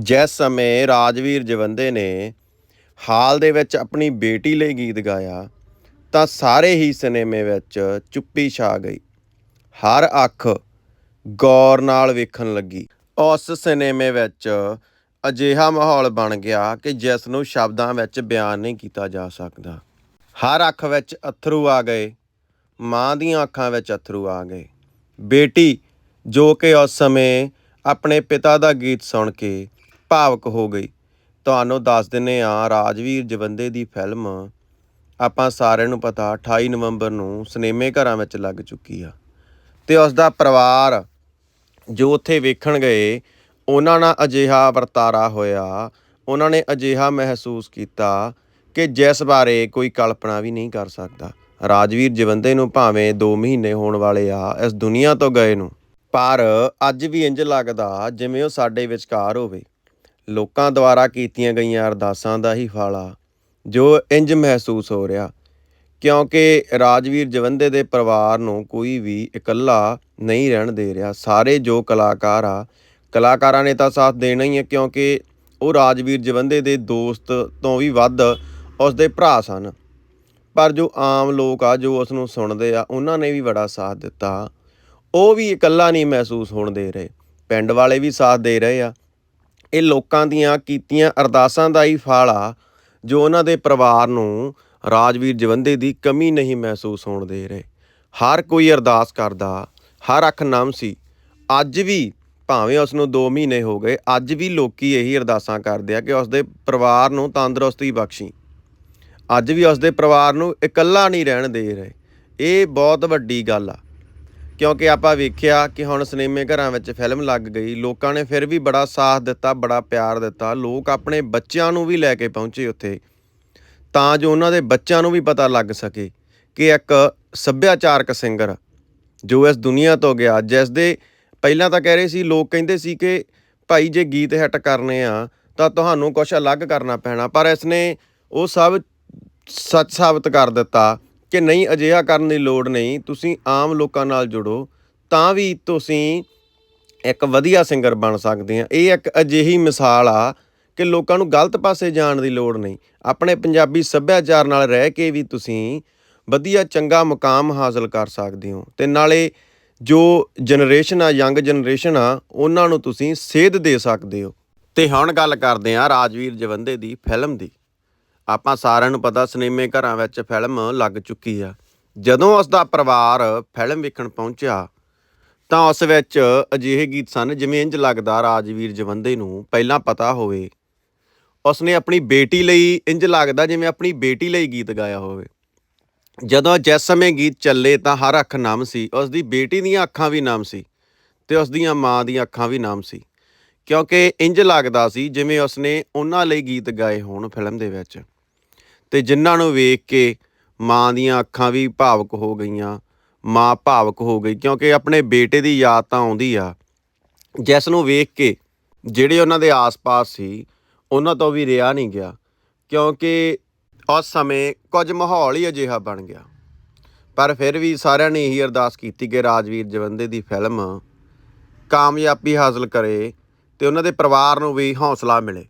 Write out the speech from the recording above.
ਜਿਸ ਸਮੇਂ ਰਾਜਵੀਰ ਜਵੰਦੇ ਨੇ ਹਾਲ ਦੇ ਵਿੱਚ ਆਪਣੀ ਬੇਟੀ ਲਈ ਗੀਤ ਗਾਇਆ, ਤਾਂ ਸਾਰੇ ਹੀ ਸਿਨੇਮੇ ਵਿੱਚ ਚੁੱਪੀ ਛਾ ਗਈ। ਹਰ ਅੱਖ ਗੌਰ ਨਾਲ ਵੇਖਣ ਲੱਗੀ। ਉਸ ਸਿਨੇਮੇ ਵਿੱਚ ਅਜਿਹਾ ਮਾਹੌਲ ਬਣ ਗਿਆ ਕਿ ਜਿਸ ਨੂੰ ਸ਼ਬਦਾਂ ਵਿੱਚ ਬਿਆਨ ਨਹੀਂ ਕੀਤਾ ਜਾ ਸਕਦਾ। ਹਰ ਅੱਖ ਵਿੱਚ ਅਥਰੂ ਆ ਗਏ, ਮਾਂ ਦੀਆਂ ਅੱਖਾਂ ਵਿੱਚ ਅਥਰੂ ਆ ਗਏ। ਬੇਟੀ, ਜੋ ਕਿ ਉਸ ਸਮੇਂ ਆਪਣੇ ਪਿਤਾ ਦਾ ਗੀਤ ਸੁਣ ਕੇ ਭਾਵਕ ਹੋ ਗਈ। ਤੁਹਾਨੂੰ ਦੱਸ ਦਿੰਨੇ ਆ ਰਾਜਵੀਰ ਜਵੰਦੇ ਦੀ ਫਿਲਮ ਆਪਾਂ ਸਾਰਿਆਂ ਨੂੰ ਪਤਾ 28 ਨਵੰਬਰ ਨੂੰ ਸਿਨੇਮੇ ਘਰਾਂ ਵਿੱਚ ਲੱਗ ਚੁੱਕੀ ਆ। ਤੇ ਉਸ ਦਾ ਪਰਿਵਾਰ ਜੋ ਉੱਥੇ ਵੇਖਣ ਗਏ, ਉਹਨਾਂ ਨਾਲ ਅਜਿਹਾ ਵਰਤਾਰਾ ਹੋਇਆ, ਉਹਨਾਂ ਨੇ ਅਜਿਹਾ ਮਹਿਸੂਸ ਕੀਤਾ ਕਿ ਜਿਸ ਬਾਰੇ ਕੋਈ ਕਲਪਨਾ ਵੀ ਨਹੀਂ ਕਰ ਸਕਦਾ। ਰਾਜਵੀਰ ਜਵੰਦੇ ਨੂੰ ਭਾਵੇਂ 2 ਮਹੀਨੇ ਹੋਣ ਵਾਲੇ ਆ, ਇਸ ਦੁਨੀਆ ਤੋਂ ਗਏ ਨੂੰ। ਪਰ ਅੱਜ ਵੀ ਇੰਜ ਲੱਗਦਾ, ਜਿਵੇਂ ਉਹ ਸਾਡੇ ਵਿਚਕਾਰ ਹੋਵੇ। ਲੋਕਾਂ ਦੁਆਰਾ ਕੀਤੀਆਂ ਗਈਆਂ ਅਰਦਾਸਾਂ ਦਾ ਹੀ ਫਲ ਆ ਜੋ ਇੰਜ ਮਹਿਸੂਸ ਹੋ ਰਿਹਾ, ਕਿਉਂਕਿ ਰਾਜਵੀਰ ਜਵੰਦੇ ਦੇ ਪਰਿਵਾਰ ਨੂੰ ਕੋਈ ਵੀ ਇਕੱਲਾ ਨਹੀਂ ਰਹਿਣ ਦੇ ਰਿਹਾ। ਸਾਰੇ ਜੋ ਕਲਾਕਾਰ ਆ, ਕਲਾਕਾਰਾਂ ਨੇ ਤਾਂ ਸਾਥ ਦੇਣਾ ਹੀ ਹੈ ਕਿਉਂਕਿ ਉਹ ਰਾਜਵੀਰ ਜਵੰਦੇ ਦੇ ਦੋਸਤ ਤੋਂ ਵੀ ਵੱਧ ਉਸ ਦੇ ਭਰਾ ਸਨ। ਪਰ ਜੋ ਆਮ ਲੋਕ ਆ, ਜੋ ਉਸ ਨੂੰ ਸੁਣਦੇ ਆ, ਉਹਨਾਂ ਨੇ ਵੀ ਬੜਾ ਸਾਥ ਦਿੱਤਾ। ਉਹ ਵੀ ਇਕੱਲਾ ਨਹੀਂ ਮਹਿਸੂਸ ਹੋਣ ਦੇ ਰਹੇ। ਪਿੰਡ ਵਾਲੇ ਵੀ ਸਾਥ ਦੇ ਰਹੇ ਆ। ਇਹ ਲੋਕਾਂ ਦੀਆਂ ਕੀਤੀਆਂ ਅਰਦਾਸਾਂ ਦਾ ਹੀ ਫਲ ਆ, ਜੋ ਉਹਨਾਂ ਦੇ ਪਰਿਵਾਰ ਨੂੰ ਰਾਜਵੀਰ ਜਵੰਦੇ ਦੀ ਕਮੀ ਨਹੀਂ ਮਹਿਸੂਸ ਹੋਣ ਦੇ ਰਹੇ। ਹਰ ਕੋਈ ਅਰਦਾਸ ਕਰਦਾ, ਹਰ ਅੱਖ ਨਮ ਸੀ। ਅੱਜ ਵੀ ਭਾਵੇਂ ਉਸ ਨੂੰ 2 ਮਹੀਨੇ ਹੋ ਗਏ, ਅੱਜ ਵੀ ਲੋਕੀ ਇਹੀ ਅਰਦਾਸਾਂ ਕਰਦੇ ਆ ਕਿ ਉਸ ਦੇ ਪਰਿਵਾਰ ਨੂੰ ਤੰਦਰੁਸਤੀ ਬਖਸ਼ੀ। ਅੱਜ ਵੀ ਉਸ ਦੇ ਪਰਿਵਾਰ ਨੂੰ ਇਕੱਲਾ ਨਹੀਂ ਰਹਿਣ ਦੇ ਰਹੇ। ਇਹ ਬਹੁਤ ਵੱਡੀ ਗੱਲ ਆ। ਕਿਉਂਕਿ ਆਪਾਂ ਵੇਖਿਆ ਕਿ ਹੁਣ ਸਿਨੇਮੇ ਘਰਾਂ ਵਿੱਚ ਫਿਲਮ ਲੱਗ ਗਈ। ਲੋਕਾਂ ਨੇ ਫਿਰ ਵੀ ਬੜਾ ਸਾਥ ਦਿੱਤਾ, ਬੜਾ ਪਿਆਰ ਦਿੱਤਾ। ਲੋਕ ਆਪਣੇ ਬੱਚਿਆਂ ਨੂੰ ਵੀ ਲੈ ਕੇ ਪਹੁੰਚੇ ਉੱਥੇ, ਤਾਂ ਜੋ ਉਹਨਾਂ ਦੇ ਬੱਚਿਆਂ ਨੂੰ ਵੀ ਪਤਾ ਲੱਗ ਸਕੇ ਕਿ ਇੱਕ ਸੱਭਿਆਚਾਰਕ ਸਿੰਗਰ ਜੋ ਇਸ ਦੁਨੀਆ ਤੋਂ ਗਿਆ, ਜਿਸ ਦੇ ਪਹਿਲਾਂ ਤਾਂ ਕਹਿ ਰਹੇ ਸੀ, ਲੋਕ ਕਹਿੰਦੇ ਸੀ ਕਿ ਭਾਈ ਜੇ ਗੀਤ ਹਿੱਟ ਕਰਨੇ ਆ, ਤਾਂ ਤੁਹਾਨੂੰ ਕੁਝ ਅਲੱਗ ਕਰਨਾ ਪੈਣਾ। ਪਰ ਇਸ ਨੇ ਉਹ ਸਭ ਸੱਚ ਸਾਬਤ ਕਰ ਦਿੱਤਾ। ਕਿ ਨਹੀਂ, ਅਜਿਹਾ ਕਰਨ ਦੀ ਲੋੜ ਨਹੀਂ, ਤੁਸੀਂ ਆਮ ਲੋਕਾਂ ਨਾਲ ਜੁੜੋ, ਤਾਂ ਵੀ ਤੁਸੀਂ ਇੱਕ ਵਧੀਆ ਸਿੰਗਰ ਬਣ ਸਕਦੇ ਆ। ਇਹ ਇੱਕ ਅਜਿਹੀ ਮਿਸਾਲ ਆ ਕਿ ਲੋਕਾਂ ਨੂੰ ਗਲਤ ਪਾਸੇ ਜਾਣ ਦੀ ਲੋੜ ਨਹੀਂ। ਆਪਣੇ ਪੰਜਾਬੀ ਸੱਭਿਆਚਾਰ ਨਾਲ ਰਹਿ ਕੇ ਵੀ ਤੁਸੀਂ ਵਧੀਆ, ਚੰਗਾ ਮੁਕਾਮ ਹਾਸਲ ਕਰ ਸਕਦੇ ਹੋ। ਤੇ ਨਾਲੇ ਜੋ ਜਨਰੇਸ਼ਨ ਆ ਯੰਗ ਜਨਰੇਸ਼ਨ ਆ, ਉਹਨਾਂ ਨੂੰ ਤੁਸੀਂ ਸੇਧ ਦੇ ਸਕਦੇ ਹੋ। ਤੇ ਹੁਣ ਗੱਲ ਕਰਦੇ ਆ ਰਾਜਵੀਰ ਜਵੰਦੇ ਦੀ ਫਿਲਮ ਦੀ। ਆਪਾਂ ਸਾਰਿਆਂ ਨੂੰ ਪਤਾ ਸਿਨੇਮੇ ਘਰਾਂ ਵਿੱਚ ਫਿਲਮ ਲੱਗ ਚੁੱਕੀ ਆ। ਜਦੋਂ ਉਸ ਦਾ ਪਰਿਵਾਰ ਫਿਲਮ ਵੇਖਣ ਪਹੁੰਚਿਆ, ਤਾਂ ਉਸ ਵਿੱਚ ਅਜਿਹੇ ਗੀਤ ਸਨ ਜਿਵੇਂ ਇੰਜ ਲੱਗਦਾ ਰਾਜਵੀਰ ਜਵੰਦੇ ਨੂੰ, ਪਹਿਲਾਂ ਪਤਾ ਹੋਵੇ। ਉਸਨੇ ਆਪਣੀ ਬੇਟੀ ਲਈ ਇੰਜ ਲੱਗਦਾ ਜਿਵੇਂ ਆਪਣੀ ਬੇਟੀ ਲਈ ਗੀਤ ਗਾਇਆ ਹੋਵੇ। ਜਦੋਂ ਜਿਸ ਸਮੇਂ ਗੀਤ ਚੱਲੇ ਤਾਂ ਹਰ ਅੱਖ ਨਮ ਸੀ ਉਸ ਦੀ ਬੇਟੀ ਦੀਆਂ ਅੱਖਾਂ ਵੀ ਨਮ ਸੀ ਤੇ ਉਸ ਦੀਆਂ ਮਾਂ ਦੀਆਂ ਅੱਖਾਂ ਵੀ ਨਮ ਸੀ। ਕਿਉਂਕਿ ਇੰਜ ਲੱਗਦਾ ਸੀ ਜਿਵੇਂ ਉਸਨੇ ਉਹਨਾਂ ਲਈ ਗੀਤ ਗਾਏ ਹੋਣ ਫਿਲਮ ਦੇ ਵਿੱਚ। ਤੇ ਜਿਨ੍ਹਾਂ ਨੂੰ ਵੇਖ ਕੇ ਮਾਂ ਦੀਆਂ ਅੱਖਾਂ ਵੀ ਭਾਵਕ ਹੋ ਗਈਆਂ, ਮਾਂ ਭਾਵਕ ਹੋ ਗਈ, ਕਿਉਂਕਿ ਆਪਣੇ ਬੇਟੇ ਦੀ ਯਾਦ ਤਾਂ ਆਉਂਦੀ ਆ। ਜਿਸ ਨੂੰ ਵੇਖ ਕੇ ਜਿਹੜੇ ਉਹਨਾਂ ਦੇ ਆਸ-ਪਾਸ ਸੀ, ਉਹਨਾਂ ਤੋਂ ਵੀ ਰਿਹਾ ਨਹੀਂ ਗਿਆ, ਕਿਉਂਕਿ ਉਸ ਸਮੇਂ ਕੁਝ ਮਾਹੌਲ ਹੀ ਅਜਿਹਾ ਬਣ ਗਿਆ। ਪਰ ਫਿਰ ਵੀ ਸਾਰਿਆਂ ਨੇ ਇਹੀ ਅਰਦਾਸ ਕੀਤੀ ਕਿ ਰਾਜਵੀਰ ਜਵੰਦੇ ਦੀ ਫਿਲਮ ਕਾਮਯਾਬੀ ਹਾਸਲ ਕਰੇ ਤੇ ਉਹਨਾਂ ਦੇ ਪਰਿਵਾਰ ਨੂੰ ਵੀ ਹੌਸਲਾ ਮਿਲੇ।